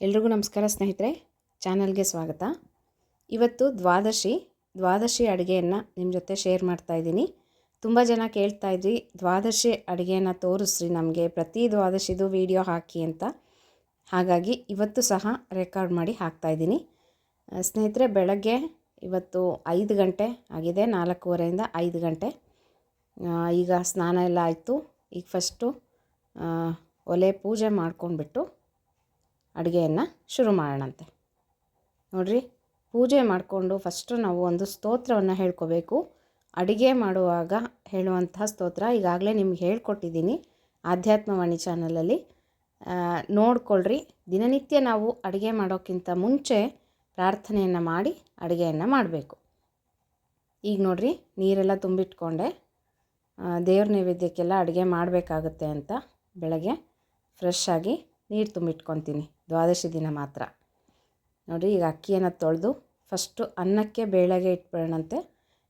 ಎಲ್ರಿಗೂ ನಮಸ್ಕಾರ ಸ್ನೇಹಿತರೆ, ಚಾನಲ್ಗೆ ಸ್ವಾಗತ. ಇವತ್ತು ದ್ವಾದಶಿ ದ್ವಾದಶಿ ಅಡುಗೆಯನ್ನು ನಿಮ್ಮ ಜೊತೆ ಶೇರ್ ಮಾಡ್ತಾ ಇದ್ದೀನಿ. ತುಂಬ ಜನ ಕೇಳ್ತಾ ಇದ್ವಿ ದ್ವಾದಶಿ ಅಡುಗೆಯನ್ನು ತೋರಿಸ್ರಿ ನಮಗೆ, ಪ್ರತಿ ದ್ವಾದಶಿದು ವಿಡಿಯೋ ಹಾಕಿ ಅಂತ. ಹಾಗಾಗಿ ಇವತ್ತು ಸಹ ರೆಕಾರ್ಡ್ ಮಾಡಿ ಹಾಕ್ತಾ ಇದ್ದೀನಿ. ಸ್ನೇಹಿತರೆ, ಬೆಳಗ್ಗೆ ಇವತ್ತು ಐದು ಗಂಟೆ ಆಗಿದೆ, ನಾಲ್ಕೂವರೆಯಿಂದ ಐದು ಗಂಟೆ. ಈಗ ಸ್ನಾನ ಎಲ್ಲ ಆಯಿತು. ಈಗ ಫಸ್ಟು ಒಲೆ ಪೂಜೆ ಮಾಡ್ಕೊಂಡ್ಬಿಟ್ಟು ಅಡುಗೆಯನ್ನು ಶುರು ಮಾಡೋಣಂತೆ. ನೋಡಿರಿ, ಪೂಜೆ ಮಾಡಿಕೊಂಡು ಫಸ್ಟು ನಾವು ಒಂದು ಸ್ತೋತ್ರವನ್ನು ಹೇಳ್ಕೋಬೇಕು. ಅಡುಗೆ ಮಾಡುವಾಗ ಹೇಳುವಂತಹ ಸ್ತೋತ್ರ ಈಗಾಗಲೇ ನಿಮ್ಗೆ ಹೇಳ್ಕೊಟ್ಟಿದ್ದೀನಿ ಆಧ್ಯಾತ್ಮವಾಣಿ ಚಾನಲಲ್ಲಿ. ನೋಡ್ಕೊಳ್ರಿ, ದಿನನಿತ್ಯ ನಾವು ಅಡುಗೆ ಮಾಡೋಕ್ಕಿಂತ ಮುಂಚೆ ಪ್ರಾರ್ಥನೆಯನ್ನು ಮಾಡಿ ಅಡುಗೆಯನ್ನು ಮಾಡಬೇಕು. ಈಗ ನೋಡಿರಿ, ನೀರೆಲ್ಲ ತುಂಬಿಟ್ಕೊಂಡೆ. ದೇವ್ರ ನೈವೇದ್ಯಕ್ಕೆಲ್ಲ ಅಡುಗೆ ಮಾಡಬೇಕಾಗುತ್ತೆ ಅಂತ ಬೆಳಗ್ಗೆ. ಫ್ರೆಶ್ ಆಗಿ ನೀರು ತುಂಬಿಟ್ಕೊತೀನಿ. ದ್ವಾದಶಿ ದಿನ ಮಾತ್ರ. ನೋಡಿ, ಈಗ ಅಕ್ಕಿಯನ್ನು ತೊಳೆದು ಫಸ್ಟು ಅನ್ನಕ್ಕೆ ಬೇಳೆಗೆ ಇಟ್ಬಿಡೋಣಂತೆ.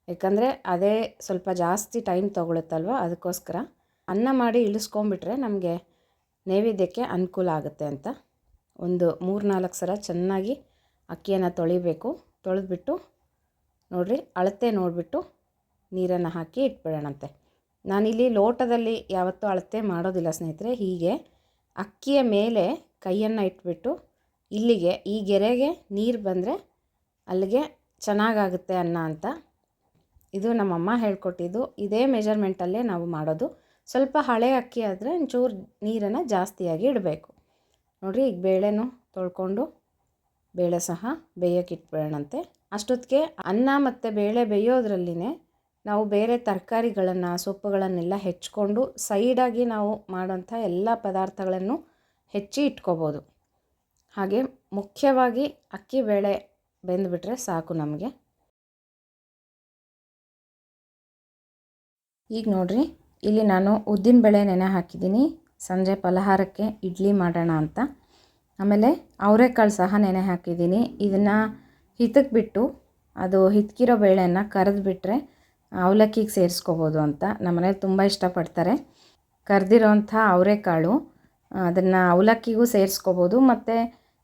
ಯಾಕಂದರೆ ಅದೇ ಸ್ವಲ್ಪ ಜಾಸ್ತಿ ಟೈಮ್ ತೊಗೊಳುತ್ತಲ್ವ? ಅದಕ್ಕೋಸ್ಕರ ಅನ್ನ ಮಾಡಿ ಇಳಿಸ್ಕೊಂಬಿಟ್ರೆ ನಮಗೆ ನೈವೇದ್ಯಕ್ಕೆ ಅನುಕೂಲ ಆಗುತ್ತೆ ಅಂತ. ಒಂದು ಮೂರು ನಾಲ್ಕು ಸಲ ಚೆನ್ನಾಗಿ ಅಕ್ಕಿಯನ್ನು ತೊಳಿಬೇಕು. ತೊಳೆದ್ಬಿಟ್ಟು ನೋಡಿರಿ, ಅಳತೆ ನೋಡಿಬಿಟ್ಟು ನೀರನ್ನು ಹಾಕಿ ಇಟ್ಬಿಡೋಣಂತೆ. ನಾನಿಲ್ಲಿ ಲೋಟದಲ್ಲಿ ಯಾವತ್ತೂ ಅಳತೆ ಮಾಡೋದಿಲ್ಲ ಸ್ನೇಹಿತರೆ, ಹೀಗೆ ಅಕ್ಕಿಯ ಮೇಲೆ ಕೈಯನ್ನು ಇಟ್ಬಿಟ್ಟು ಇಲ್ಲಿಗೆ ಈ ಗೆರೆಗೆ ನೀರು ಬಂದರೆ ಅಲ್ಲಿಗೆ ಚೆನ್ನಾಗಾಗುತ್ತೆ ಅನ್ನ ಅಂತ. ಇದು ನಮ್ಮಮ್ಮ ಹೇಳ್ಕೊಟ್ಟಿದ್ದು. ಇದೇ ಮೆಜರ್ಮೆಂಟಲ್ಲೇ ನಾವು ಮಾಡೋದು. ಸ್ವಲ್ಪ ಹಳೆ ಅಕ್ಕಿ ಆದರೆ ಒಂಚೂರು ನೀರನ್ನು ಜಾಸ್ತಿಯಾಗಿ ಇಡಬೇಕು. ನೋಡಿರಿ, ಈಗ ಬೇಳೆನೂ ತೊಳ್ಕೊಂಡು ಬೇಳೆ ಸಹ ಬೇಯೋಕ್ಕಿಟ್ಬಿಡೋಣಂತೆ ಅಷ್ಟೊತ್ತಿಗೆ ಅನ್ನ ಮತ್ತು ಬೇಳೆ ಬೇಯೋದ್ರಲ್ಲಿನೇ ನಾವು ಬೇರೆ ತರಕಾರಿಗಳನ್ನು, ಸೊಪ್ಪುಗಳನ್ನೆಲ್ಲ ಹೆಚ್ಕೊಂಡು ಸೈಡಾಗಿ ನಾವು ಮಾಡೋಂಥ ಎಲ್ಲ ಪದಾರ್ಥಗಳನ್ನು ಹೆಚ್ಚಿ ಇಟ್ಕೋಬೋದು. ಹಾಗೆ ಮುಖ್ಯವಾಗಿ ಅಕ್ಕಿ ಬೇಳೆ ಬೆಂದುಬಿಟ್ರೆ ಸಾಕು ನಮಗೆ. ಈಗ ನೋಡ್ರಿ, ಇಲ್ಲಿ ನಾನು ಉದ್ದಿನ ಬೇಳೆ ನೆನೆ ಹಾಕಿದ್ದೀನಿ. ಸಂಜೆ ಫಲಹಾರಕ್ಕೆ ಇಡ್ಲಿ ಮಾಡೋಣ ಅಂತ. ಆಮೇಲೆ ಅವರೆಕಾಳು ಸಹ ನೆನೆ ಹಾಕಿದ್ದೀನಿ. ಇದನ್ನು ಹಿತಕ್ಕೆ ಬಿಟ್ಟು ಅದು ಹಿತ್ಕಿರೋ ಬೇಳೆನ ಕರೆದ್ಬಿಟ್ರೆ ಅವಲಕ್ಕಿಗೆ ಸೇರಿಸ್ಕೋಬೋದು ಅಂತ ನಮ್ಮನೇಲಿ ತುಂಬ ಇಷ್ಟಪಡ್ತಾರೆ. ಕರೆದಿರೋಂಥ ಅವರೆಕಾಳು, ಅದನ್ನು ಅವಲಕ್ಕಿಗೂ ಸೇರಿಸ್ಕೋಬೋದು ಮತ್ತು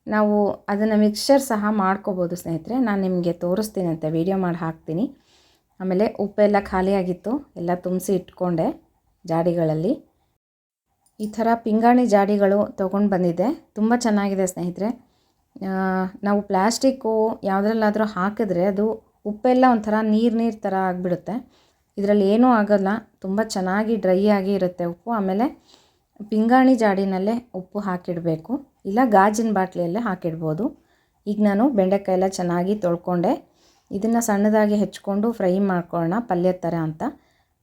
ನಾವು ಅದನ್ನು ಮಿಕ್ಸ್ಚರ್ ಸಹ ಮಾಡ್ಕೋಬೋದು ಸ್ನೇಹಿತರೆ. ನಾನು ನಿಮಗೆ ತೋರಿಸ್ತೀನಂತೆ ವೀಡಿಯೋ ಮಾಡಿ ಹಾಕ್ತೀನಿ. ಆಮೇಲೆ ಉಪ್ಪೆಲ್ಲ ಖಾಲಿಯಾಗಿತ್ತು. ಎಲ್ಲ ತುಂಬಿಸಿ ಇಟ್ಕೊಂಡೆ ಜಾಡಿಗಳಲ್ಲಿ. ಈ ಥರ ಪಿಂಗಾಣಿ ಜಾಡಿಗಳು ತೊಗೊಂಡು ಬಂದಿದ್ದೆ ತುಂಬ ಚೆನ್ನಾಗಿದೆ ಸ್ನೇಹಿತರೆ. ನಾವು ಪ್ಲ್ಯಾಸ್ಟಿಕ್ಕು ಯಾವುದ್ರಲ್ಲಾದರೂ ಹಾಕಿದ್ರೆ ಅದು ಉಪ್ಪೆಲ್ಲ ಒಂಥರ ನೀರು ನೀರು ಥರ ಆಗಿಬಿಡುತ್ತೆ. ಇದರಲ್ಲಿ ಏನೂ ಆಗೋಲ್ಲ, ತುಂಬ ಚೆನ್ನಾಗಿ ಡ್ರೈ ಆಗಿ ಇರುತ್ತೆ ಉಪ್ಪು. ಆಮೇಲೆ ಪಿಂಗಾಣಿ ಜಾಡಿನಲ್ಲೇ ಉಪ್ಪು ಹಾಕಿಡಬೇಕು. ಇಲ್ಲ ಗಾಜಿನ ಬಾಟ್ಲಿಯಲ್ಲೇ ಹಾಕಿಡ್ಬೋದು. ಈಗ ನಾನು ಬೆಂಡೆಕಾಯಿ ಎಲ್ಲ ಚೆನ್ನಾಗಿ ತೊಳ್ಕೊಂಡೆ. ಇದನ್ನು ಸಣ್ಣದಾಗಿ ಹೆಚ್ಕೊಂಡು ಫ್ರೈ ಮಾಡ್ಕೊಳ್ಳೋಣ ಪಲ್ಯ ಥರ ಅಂತ.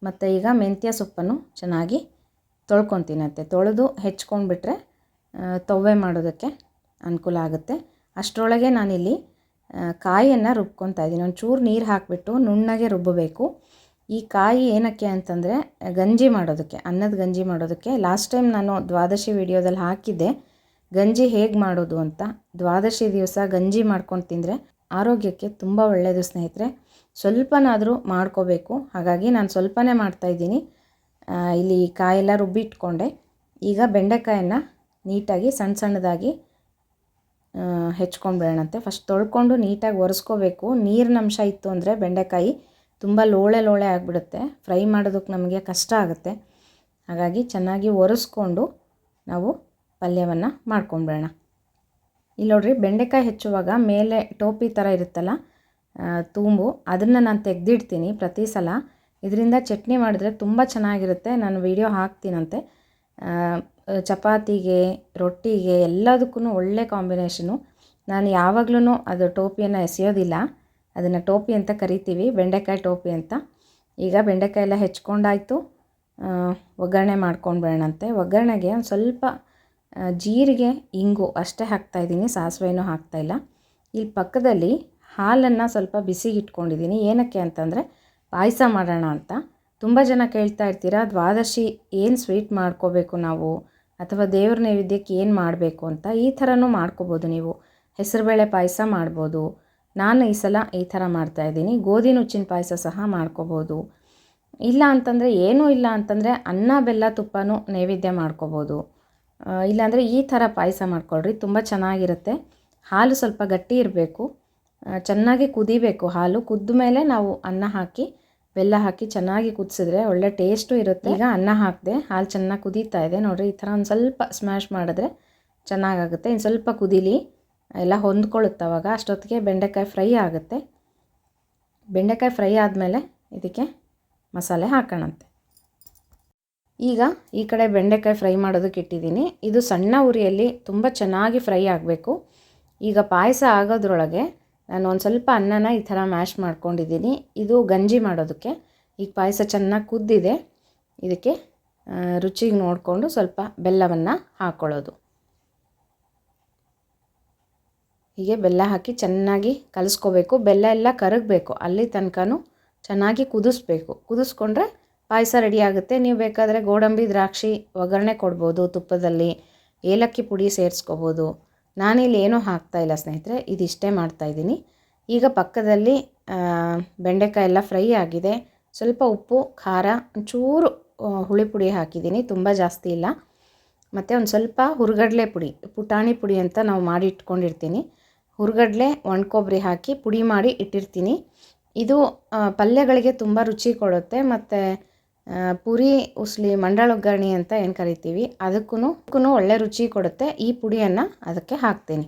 ಮತ್ತು ಈಗ ಮೆಂತ್ಯ ಸೊಪ್ಪನ್ನು ಚೆನ್ನಾಗಿ ತೊಳ್ಕೊತೀನಂತೆ ತೊಳೆದು ಹೆಚ್ಕೊಂಡ್ಬಿಟ್ರೆ ತೊವ್ವೆ ಮಾಡೋದಕ್ಕೆ ಅನುಕೂಲ ಆಗುತ್ತೆ. ಅಷ್ಟರೊಳಗೆ ನಾನಿಲ್ಲಿ ಕಾಯಿಯನ್ನು ರುಬ್ಕೊತಾ ಇದ್ದೀನಿ. ಒಂಚೂರು ನೀರು ಹಾಕಿಬಿಟ್ಟು ನುಣ್ಣಗೆ ರುಬ್ಬಬೇಕು. ಈ ಕಾಯಿ ಏನಕ್ಕೆ ಅಂತಂದರೆ, ಗಂಜಿ ಮಾಡೋದಕ್ಕೆ, ಅನ್ನದ ಗಂಜಿ ಮಾಡೋದಕ್ಕೆ. ಲಾಸ್ಟ್ ಟೈಮ್ ನಾನು ದ್ವಾದಶಿ ವಿಡಿಯೋದಲ್ಲಿ ಹಾಕಿದ್ದೆ, ಗಂಜಿ ಹೇಗೆ ಮಾಡೋದು ಅಂತ. ದ್ವಾದಶಿ ದಿವಸ ಗಂಜಿ ಮಾಡ್ಕೊಂಡು ತಿಂದರೆ ಆರೋಗ್ಯಕ್ಕೆ ತುಂಬ ಒಳ್ಳೆಯದು ಸ್ನೇಹಿತರೆ. ಸ್ವಲ್ಪನಾದರೂ ಮಾಡ್ಕೋಬೇಕು. ಹಾಗಾಗಿ ನಾನು ಸ್ವಲ್ಪನೇ ಮಾಡ್ತಾಯಿದ್ದೀನಿ ಇಲ್ಲಿ ಕಾಯೆಲ್ಲ ರುಬ್ಬಿಟ್ಕೊಂಡೆ. ಈಗ ಬೆಂಡೆಕಾಯನ್ನು ನೀಟಾಗಿ ಸಣ್ಣ ಸಣ್ಣದಾಗಿ ಆ, ಹೆಚ್ಕೊಂಡ್ಬಿಡೋಣಂತೆ ಫಸ್ಟ್ ತೊಳ್ಕೊಂಡು ನೀಟಾಗಿ ಒರೆಸ್ಕೋಬೇಕು. ನೀರಿನ ಅಂಶ ಇತ್ತು ಅಂದರೆ ಬೆಂಡೆಕಾಯಿ ತುಂಬ ಲೋಳೆ ಲೋಳೆ ಆಗಿಬಿಡುತ್ತೆ. ಫ್ರೈ ಮಾಡೋದಕ್ಕೆ ನಮಗೆ ಕಷ್ಟ ಆಗುತ್ತೆ. ಹಾಗಾಗಿ ಚೆನ್ನಾಗಿ ಒರೆಸ್ಕೊಂಡು ನಾವು ಪಲ್ಯವನ್ನು ಮಾಡ್ಕೊಂಬಿಡೋಣ ಇಲ್ಲಿ ನೋಡ್ರಿ ಬೆಂಡೆಕಾಯಿ ಹೆಚ್ಚುವಾಗ ಮೇಲೆ ಟೋಪಿ ಥರ ಇರುತ್ತಲ್ಲ ತುಂಬು ಅದನ್ನು ನಾನು ತೆಗೆದಿಡ್ತೀನಿ ಪ್ರತಿ ಸಲ. ಇದರಿಂದ ಚಟ್ನಿ ಮಾಡಿದ್ರೆ ತುಂಬ ಚೆನ್ನಾಗಿರುತ್ತೆ. ನಾನು ವಿಡಿಯೋ ಹಾಕ್ತೀನಂತೆ. ಚಪಾತಿಗೆ, ರೊಟ್ಟಿಗೆ ಎಲ್ಲದಕ್ಕೂ ಒಳ್ಳೆ ಕಾಂಬಿನೇಷನು. ನಾನು ಯಾವಾಗ್ಲೂ ಅದು ಟೋಪಿಯನ್ನು ಎಸೆಯೋದಿಲ್ಲ. ಅದನ್ನು ಟೋಪಿ ಅಂತ ಕರಿತೀವಿ, ಬೆಂಡೆಕಾಯಿ ಟೋಪಿ ಅಂತ. ಈಗ ಬೆಂಡೆಕಾಯಿ ಎಲ್ಲ ಹೆಚ್ಕೊಂಡಾಯಿತು. ಒಗ್ಗರಣೆ ಮಾಡ್ಕೊಂಡು ಮಾಡ್ಕೊಂಡ್ಬೇಡಂತೆ ಒಗ್ಗರಣೆಗೆ ಒಂದು ಸ್ವಲ್ಪ ಜೀರಿಗೆ, ಇಂಗು ಅಷ್ಟೇ ಹಾಕ್ತಾಯಿದ್ದೀನಿ ಸಾಸಿವೆನೂ ಹಾಕ್ತಾಯಿಲ್ಲ ಇಲ್ಲಿ. ಪಕ್ಕದಲ್ಲಿ ಹಾಲನ್ನು ಸ್ವಲ್ಪ ಬಿಸಿಗೆ ಇಟ್ಕೊಂಡಿದ್ದೀನಿ ಏನಕ್ಕೆ ಅಂತಂದರೆ ಪಾಯಸ ಮಾಡೋಣ ಅಂತ. ತುಂಬ ಜನ ಕೇಳ್ತಾ ಇರ್ತೀರಾ, ದ್ವಾದಶಿ ಏನು ಸ್ವೀಟ್ ಮಾಡ್ಕೋಬೇಕು ನಾವು? ಅಥವಾ ದೇವ್ರ ನೈವೇದ್ಯಕ್ಕೆ ಏನು ಮಾಡಬೇಕು ಅಂತ ಈ ಥರನೂ ಮಾಡ್ಕೋಬೋದು ನೀವು. ಹೆಸರುಬೇಳೆ ಪಾಯಸ ಮಾಡ್ಬೋದು. ನಾನು ಈ ಸಲ ಈ ಥರ ಮಾಡ್ತಾಯಿದ್ದೀನಿ ಗೋಧಿ ನುಚ್ಚಿನ ಪಾಯಸ ಸಹ ಮಾಡ್ಕೋಬೋದು. ಇಲ್ಲ ಅಂತಂದರೆ ಏನೂ ಇಲ್ಲ ಅಂತಂದರೆ ಅನ್ನ, ಬೆಲ್ಲ, ತುಪ್ಪನೂ ನೈವೇದ್ಯ ಮಾಡ್ಕೋಬೋದು. ಇಲ್ಲಾಂದರೆ ಈ ಥರ ಪಾಯಸ ಮಾಡ್ಕೊಳ್ರಿ. ತುಂಬ ಚೆನ್ನಾಗಿರುತ್ತೆ. ಹಾಲು ಸ್ವಲ್ಪ ಗಟ್ಟಿ ಇರಬೇಕು. ಚೆನ್ನಾಗಿ ಕುದಿಬೇಕು ಹಾಲು. ಕುದ್ದ ಮೇಲೆ ನಾವು ಅನ್ನ ಹಾಕಿ ಬೆಲ್ಲ ಹಾಕಿ ಚೆನ್ನಾಗಿ ಕುದಿಸಿದ್ರೆ ಒಳ್ಳೆ ಟೇಸ್ಟು ಇರುತ್ತೆ. ಈಗ ಅನ್ನ ಹಾಕಿದೆ, ಹಾಲು ಚೆನ್ನಾಗಿ ಕುದೀತಾ ಇದೆ. ನೋಡಿರಿ, ಈ ಥರ ಒಂದು ಸ್ವಲ್ಪ ಸ್ಮ್ಯಾಶ್ ಮಾಡಿದ್ರೆ ಚೆನ್ನಾಗಾಗುತ್ತೆ. ಇನ್ನು ಸ್ವಲ್ಪ ಕುದೀಲಿ, ಎಲ್ಲ ಹೊಂದ್ಕೊಳ್ಳುತ್ತೆ ಅವಾಗ. ಅಷ್ಟೊತ್ತಿಗೆ ಬೆಂಡೆಕಾಯಿ ಫ್ರೈ ಆಗುತ್ತೆ. ಬೆಂಡೆಕಾಯಿ ಫ್ರೈ ಆದಮೇಲೆ ಇದಕ್ಕೆ ಮಸಾಲೆ ಹಾಕೋಣಂತೆ. ಈಗ ಈ ಕಡೆ ಬೆಂಡೆಕಾಯಿ ಫ್ರೈ ಮಾಡೋದಕ್ಕೆ ಇಟ್ಟಿದ್ದೀನಿ. ಇದು ಸಣ್ಣ ಉರಿಯಲ್ಲಿ ತುಂಬ ಚೆನ್ನಾಗಿ ಫ್ರೈ ಆಗಬೇಕು. ಈಗ ಪಾಯಸ ಆಗೋದ್ರೊಳಗೆ ನಾನು ಒಂದು ಸ್ವಲ್ಪ ಅನ್ನನ ಈ ಥರ ಮ್ಯಾಶ್ ಮಾಡ್ಕೊಂಡಿದ್ದೀನಿ. ಇದು ಗಂಜಿ ಮಾಡೋದಕ್ಕೆ. ಈಗ ಪಾಯಸ ಚೆನ್ನಾಗಿ ಕುದ್ದಿದೆ. ಇದಕ್ಕೆ ರುಚಿಗೆ ನೋಡಿಕೊಂಡು ಸ್ವಲ್ಪ ಬೆಲ್ಲವನ್ನು ಹಾಕ್ಕೊಳ್ಳೋದು ಹೀಗೆ ಬೆಲ್ಲ ಹಾಕಿ ಚೆನ್ನಾಗಿ ಕಲಿಸ್ಕೋಬೇಕು. ಬೆಲ್ಲ ಎಲ್ಲ ಕರಗಬೇಕು. ಅಲ್ಲಿ ತನಕನೂ ಚೆನ್ನಾಗಿ ಕುದಿಸ್ಬೇಕು. ಕುದಿಸ್ಕೊಂಡ್ರೆ ಪಾಯಸ ರೆಡಿ ಆಗುತ್ತೆ. ನೀವು ಬೇಕಾದರೆ ಗೋಡಂಬಿ, ದ್ರಾಕ್ಷಿ ಒಗ್ಗರಣೆ ಕೊಡ್ಬೋದು ತುಪ್ಪದಲ್ಲಿ. ಏಲಕ್ಕಿ ಪುಡಿ ಸೇರಿಸ್ಕೋಬೋದು. ನಾನಿಲ್ಲಿ ಏನೂ ಹಾಕ್ತಾ ಇಲ್ಲ ಸ್ನೇಹಿತರೆ, ಇದಿಷ್ಟೇ ಮಾಡ್ತಾಯಿದ್ದೀನಿ ಈಗ ಪಕ್ಕದಲ್ಲಿ ಬೆಂಡೆಕಾಯಿ ಎಲ್ಲ ಫ್ರೈ ಆಗಿದೆ. ಸ್ವಲ್ಪ ಉಪ್ಪು, ಖಾರ, ಒಂಚೂರು ಹುಳಿ ಪುಡಿ ಹಾಕಿದ್ದೀನಿ. ತುಂಬ ಜಾಸ್ತಿ ಇಲ್ಲ. ಮತ್ತು ಒಂದು ಸ್ವಲ್ಪ ಹುರ್ಗಡ್ಲೆ ಪುಡಿ, ಪುಟಾಣಿ ಪುಡಿ ಅಂತ ನಾವು ಮಾಡಿ ಇಟ್ಕೊಂಡಿರ್ತೀನಿ. ಹುರ್ಗಡ್ಲೆ ಒಣಕೊಬ್ಬರಿ ಹಾಕಿ ಪುಡಿ ಮಾಡಿ ಇಟ್ಟಿರ್ತೀನಿ. ಇದು ಪಲ್ಯಗಳಿಗೆ ತುಂಬ ರುಚಿ ಕೊಡುತ್ತೆ. ಮತ್ತು ಪುರಿ, ಉಸ್ಲಿ, ಮಂಡಾಳ ಒಗ್ಗರಣೆ ಅಂತ ಏನು ಕರಿತೀವಿ ಅದಕ್ಕೂ ಒಳ್ಳೆ ರುಚಿ ಕೊಡುತ್ತೆ. ಈ ಪುಡಿಯನ್ನು ಅದಕ್ಕೆ ಹಾಕ್ತೀನಿ.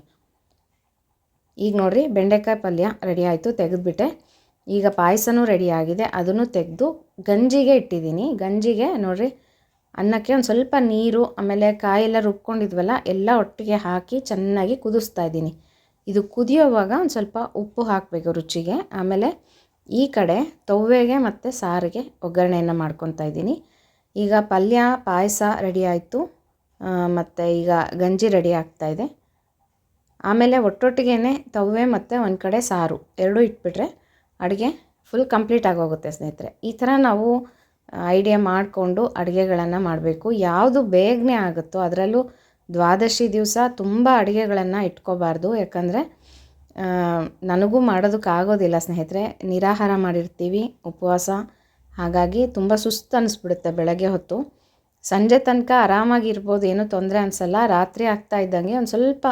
ಈಗ ನೋಡಿರಿ, ಬೆಂಡೆಕಾಯಿ ಪಲ್ಯ ರೆಡಿ ಆಯಿತು, ತೆಗೆದುಬಿಟ್ಟೆ. ಈಗ ಪಾಯಸನೂ ರೆಡಿ ಆಗಿದೆ. ಅದನ್ನು ತೆಗೆದು ಗಂಜಿಗೆ ಇಟ್ಟಿದ್ದೀನಿ. ಗಂಜಿಗೆ ನೋಡಿರಿ, ಅನ್ನಕ್ಕೆ ಒಂದು ಸ್ವಲ್ಪ ನೀರು, ಆಮೇಲೆ ಕಾಯೆಲ್ಲ ರುಬ್ಕೊಂಡಿದ್ವಲ್ಲ, ಎಲ್ಲ ಒಟ್ಟಿಗೆ ಹಾಕಿ ಚೆನ್ನಾಗಿ ಕುದಿಸ್ತಾ ಇದ್ದೀನಿ. ಇದು ಕುದಿಯೋವಾಗ ಒಂದು ಸ್ವಲ್ಪ ಉಪ್ಪು ಹಾಕಬೇಕು ರುಚಿಗೆ. ಆಮೇಲೆ ಈ ಕಡೆ ತವ್ವೆಗೆ ಮತ್ತು ಸಾರಿಗೆ ಒಗ್ಗರಣೆಯನ್ನು ಮಾಡ್ಕೊತಾ ಇದ್ದೀನಿ. ಈಗ ಪಲ್ಯ, ಪಾಯಸ ರೆಡಿ ಆಯಿತು. ಮತ್ತು ಈಗ ಗಂಜಿ ರೆಡಿ ಆಗ್ತಾಯಿದೆ ಆಮೇಲೆ ಒಟ್ಟೊಟ್ಟಿಗೆ ತವ್ವೆ ಮತ್ತು ಒಂದು ಕಡೆ ಸಾರು ಎರಡೂ ಇಟ್ಬಿಟ್ರೆ ಅಡುಗೆ ಫುಲ್ ಕಂಪ್ಲೀಟ್ ಆಗೋಗುತ್ತೆ ಸ್ನೇಹಿತರೆ. ಈ ಥರ ನಾವು ಐಡಿಯಾ ಮಾಡಿಕೊಂಡು ಅಡುಗೆಗಳನ್ನು ಮಾಡಬೇಕು. ಯಾವುದು ಬೇಗನೆ ಆಗುತ್ತೋ ಅದರಲ್ಲೂ ದ್ವಾದಶಿ ದಿವಸ ತುಂಬ ಅಡುಗೆಗಳನ್ನು ಇಟ್ಕೋಬಾರ್ದು. ಯಾಕಂದರೆ ನನಗೂ ಮಾಡೋದಕ್ಕಾಗೋದಿಲ್ಲ ಸ್ನೇಹಿತರೆ. ನಿರಾಹಾರ ಮಾಡಿರ್ತೀವಿ, ಉಪವಾಸ. ಹಾಗಾಗಿ ತುಂಬ ಸುಸ್ತು ಅನ್ನಿಸ್ಬಿಡುತ್ತೆ ಬೆಳಗ್ಗೆ ಹೊತ್ತು. ಸಂಜೆ ತನಕ ಆರಾಮಾಗಿರ್ಬೋದು, ಏನೂ ತೊಂದರೆ ಅನಿಸಲ್ಲ. ರಾತ್ರಿ ಆಗ್ತಾ ಇದ್ದಂಗೆ ಒಂದು ಸ್ವಲ್ಪ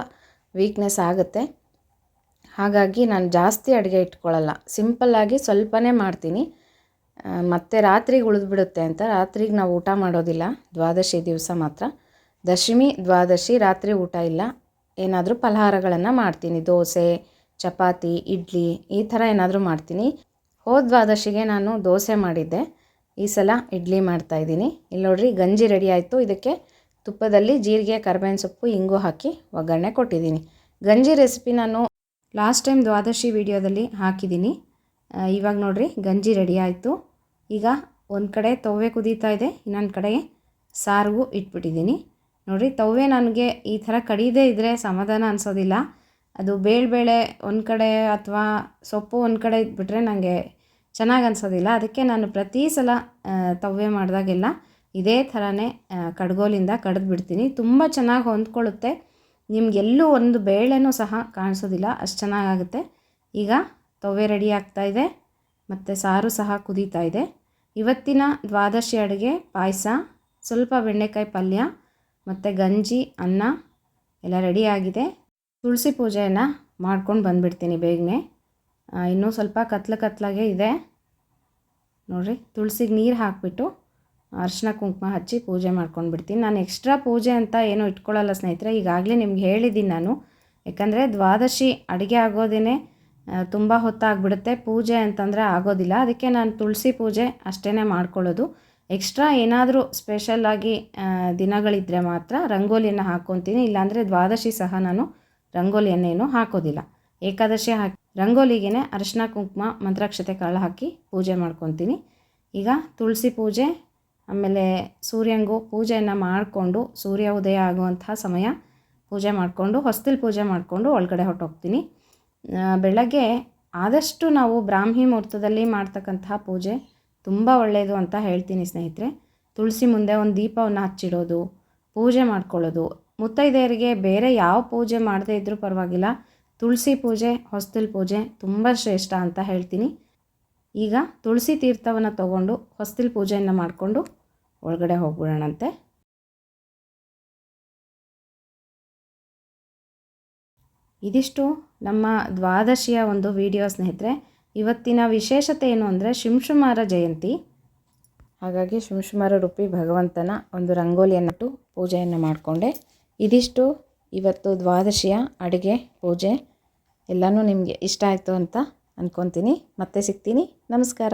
ವೀಕ್ನೆಸ್ ಆಗುತ್ತೆ. ಹಾಗಾಗಿ ನಾನು ಜಾಸ್ತಿ ಅಡುಗೆ ಇಟ್ಕೊಳ್ಳಲ್ಲ ಸಿಂಪಲ್ಲಾಗಿ ಸ್ವಲ್ಪನೇ ಮಾಡ್ತೀನಿ. ಮತ್ತೆ ರಾತ್ರಿಗೆ ಉಳಿದ್ಬಿಡುತ್ತೆ ಅಂತ. ರಾತ್ರಿಗೆ ನಾವು ಊಟ ಮಾಡೋದಿಲ್ಲ. ದ್ವಾದಶಿ ದಿವಸ ಮಾತ್ರ. ದಶಮಿ, ದ್ವಾದಶಿ ರಾತ್ರಿ ಊಟ ಇಲ್ಲ. ಏನಾದರೂ ಫಲಹಾರಗಳನ್ನು ಮಾಡ್ತೀನಿ. ದೋಸೆ ಚಪಾತಿ, ಇಡ್ಲಿ ಈ ಥರ ಏನಾದರೂ ಮಾಡ್ತೀನಿ. ಹೋದ ದ್ವಾದಶಿಗೆ ನಾನು ದೋಸೆ ಮಾಡಿದ್ದೆ. ಈ ಸಲ ಇಡ್ಲಿ ಮಾಡ್ತಾಯಿದ್ದೀನಿ ಇಲ್ಲಿ ನೋಡ್ರಿ ಗಂಜಿ ರೆಡಿ ಆಯಿತು. ಇದಕ್ಕೆ ತುಪ್ಪದಲ್ಲಿ ಜೀರಿಗೆ, ಕರ್ಬೇವಿನ ಸೊಪ್ಪು, ಇಂಗು ಹಾಕಿ ಒಗ್ಗರಣೆ ಕೊಟ್ಟಿದ್ದೀನಿ. ಗಂಜಿ ರೆಸಿಪಿ ನಾನು ಲಾಸ್ಟ್ ಟೈಮ್ ದ್ವಾದಶಿ ವಿಡಿಯೋದಲ್ಲಿ ಹಾಕಿದ್ದೀನಿ. ಇವಾಗ ನೋಡ್ರಿ ಗಂಜಿ ರೆಡಿ ಆಯಿತು. ಈಗ ಒಂದು ಕಡೆ ತವ್ವೆ ಕುದೀತಾ ಇದೆ. ಇನ್ನೊಂದು ಕಡೆ ಸಾರಿಗೂ ಇಟ್ಬಿಟ್ಟಿದ್ದೀನಿ. ನೋಡಿರಿ ತವ್ವೆ ನನಗೆ ಈ ಥರ ಕಡಿದೇ ಇದ್ದರೆ ಸಮಾಧಾನ ಅನಿಸೋದಿಲ್ಲ. ಅದು ಬೇಳೆ ಒಂದು ಕಡೆ ಅಥವಾ ಸೊಪ್ಪು ಒಂದು ಕಡೆ ಇದ್ಬಿಟ್ರೆ ನನಗೆ ಚೆನ್ನಾಗಿ ಅನಿಸೋದಿಲ್ಲ. ಅದಕ್ಕೆ ನಾನು ಪ್ರತಿ ಸಲ ತವ್ವೆ ಮಾಡಿದಾಗೆಲ್ಲ ಇದೇ ಥರನೇ ಕಡ್ಗೋಲಿಂದ ಕಡ್ದು ಬಿಡ್ತೀನಿ ತುಂಬ ಚೆನ್ನಾಗಿ ಹೊಂದ್ಕೊಳ್ಳುತ್ತೆ. ನಿಮಗೆಲ್ಲೂ ಒಂದು ಬೇಳೆನೂ ಸಹ ಕಾಣಿಸೋದಿಲ್ಲ. ಅಷ್ಟು ಚೆನ್ನಾಗಾಗುತ್ತೆ. ಈಗ ತವ್ವೆ ರೆಡಿ ಆಗ್ತಾ ಇದೆ. ಮತ್ತು ಸಾರು ಸಹ ಕುದೀತಾ ಇದೆ. ಇವತ್ತಿನ ದ್ವಾದಶಿ ಅಡುಗೆ ಪಾಯಸ, ಸ್ವಲ್ಪ ಬೆಂಡೆಕಾಯಿ ಪಲ್ಯ, ಮತ್ತು ಗಂಜಿ, ಅನ್ನ ಎಲ್ಲ ರೆಡಿ ಆಗಿದೆ. ತುಳಸಿ ಪೂಜೆಯನ್ನು ಮಾಡ್ಕೊಂಡು ಬಂದುಬಿಡ್ತೀನಿ ಬೇಗನೆ. ಇನ್ನೂ ಸ್ವಲ್ಪ ಕತ್ಲು ಕತ್ಲಾಗೆ ಇದೆ. ನೋಡಿರಿ, ತುಳಸಿಗೆ ನೀರು ಹಾಕಿಬಿಟ್ಟು ಅರಿಶಿನ ಕುಂಕುಮ ಹಚ್ಚಿ ಪೂಜೆ ಮಾಡ್ಕೊಂಡು ಬಿಡ್ತೀನಿ. ನಾನು ಎಕ್ಸ್ಟ್ರಾ ಪೂಜೆ ಅಂತ ಏನೂ ಇಟ್ಕೊಳ್ಳಲ್ಲ ಸ್ನೇಹಿತರೆ, ಈಗಾಗಲೇ ನಿಮ್ಗೆ ಹೇಳಿದ್ದೀನಿ ನಾನು. ಯಾಕಂದರೆ ದ್ವಾದಶಿ ಅಡುಗೆ ಆಗೋದೇ ತುಂಬ ಹೊತ್ತಾಗ್ಬಿಡುತ್ತೆ. ಪೂಜೆ ಅಂತಂದರೆ ಆಗೋದಿಲ್ಲ. ಅದಕ್ಕೆ ನಾನು ತುಳಸಿ ಪೂಜೆ ಅಷ್ಟೇ ಮಾಡ್ಕೊಳ್ಳೋದು. ಎಕ್ಸ್ಟ್ರಾ ಏನಾದರೂ ಸ್ಪೆಷಲ್ಲಾಗಿ ದಿನಗಳಿದ್ದರೆ ಮಾತ್ರ ರಂಗೋಲಿಯನ್ನು ಹಾಕ್ಕೊತೀನಿ ಇಲ್ಲಾಂದರೆ ದ್ವಾದಶಿ ಸಹ ನಾನು ರಂಗೋಲಿಯನ್ನೇನು ಹಾಕೋದಿಲ್ಲ. ಏಕಾದಶಿ ಹಾಕಿ ರಂಗೋಲಿಗೆ ಅರಿಶಿನ ಕುಂಕುಮ ಮಂತ್ರಾಕ್ಷತೆ ಕಾಳು ಹಾಕಿ ಪೂಜೆ ಮಾಡ್ಕೊತೀನಿ. ಈಗ ತುಳಸಿ ಪೂಜೆ ಆಮೇಲೆ ಸೂರ್ಯಂಗೂ ಪೂಜೆಯನ್ನು ಮಾಡಿಕೊಂಡು ಸೂರ್ಯ ಉದಯ ಆಗುವಂತಹ ಸಮಯ ಪೂಜೆ ಮಾಡಿಕೊಂಡು ಹೊಸ್ತಿಲ್ ಪೂಜೆ ಮಾಡಿಕೊಂಡು ಒಳಗಡೆ ಹೊರಟೋಗ್ತೀನಿ. ಆ, ಬೆಳಗ್ಗೆ ಆದಷ್ಟು ನಾವು ಬ್ರಾಹ್ಮಿ ಮುಹೂರ್ತದಲ್ಲಿ ಮಾಡ್ತಕ್ಕಂತಹ ಪೂಜೆ ತುಂಬ ಒಳ್ಳೆಯದು ಅಂತ ಹೇಳ್ತೀನಿ ಸ್ನೇಹಿತರೆ. ತುಳಸಿ ಮುಂದೆ ಒಂದು ದೀಪವನ್ನು ಹಚ್ಚಿಡೋದು ಪೂಜೆ ಮಾಡ್ಕೊಳ್ಳೋದು ಮುತ್ತೈದೆಯರಿಗೆ ಬೇರೆ ಯಾವ ಪೂಜೆ ಮಾಡದೇ ಇದ್ದರೂ ಪರವಾಗಿಲ್ಲ. ತುಳಸಿ ಪೂಜೆ, ಹೊಸ್ತಿಲ್ ಪೂಜೆ ತುಂಬ ಶ್ರೇಷ್ಠ ಅಂತ ಹೇಳ್ತೀನಿ. ಈಗ ತುಳಸಿ ತೀರ್ಥವನ್ನು ತಗೊಂಡು ಹೊಸ್ತಿಲ್ ಪೂಜೆಯನ್ನು ಮಾಡಿಕೊಂಡು ಒಳಗಡೆ ಹೋಗ್ಬಿಡೋಣಂತೆ. ಇದಿಷ್ಟು ನಮ್ಮ ದ್ವಾದಶಿಯ ಒಂದು ವಿಡಿಯೋ ಸ್ನೇಹಿತರೆ. ಇವತ್ತಿನ ವಿಶೇಷತೆ ಏನು ಅಂದರೆ ಶಿಂಶುಮಾರ ಜಯಂತಿ. ಹಾಗಾಗಿ ಶಿಂಶುಮಾರ ರೂಪಿ ಭಗವಂತನ ಒಂದು ರಂಗೋಲಿಯನ್ನಿಟ್ಟು ಪೂಜೆಯನ್ನು ಮಾಡಿಕೊಂಡೆ. ಇದಿಷ್ಟು. ಇವತ್ತು ದ್ವಾದಶಿಯ ಅಡುಗೆ ಪೂಜೆ ಎಲ್ಲನೂ ನಿಮಗೆ ಇಷ್ಟ ಆಯಿತು ಅಂತ ಅಂದ್ಕೊತೀನಿ ಮತ್ತೆ ಸಿಗ್ತೀನಿ. ನಮಸ್ಕಾರ.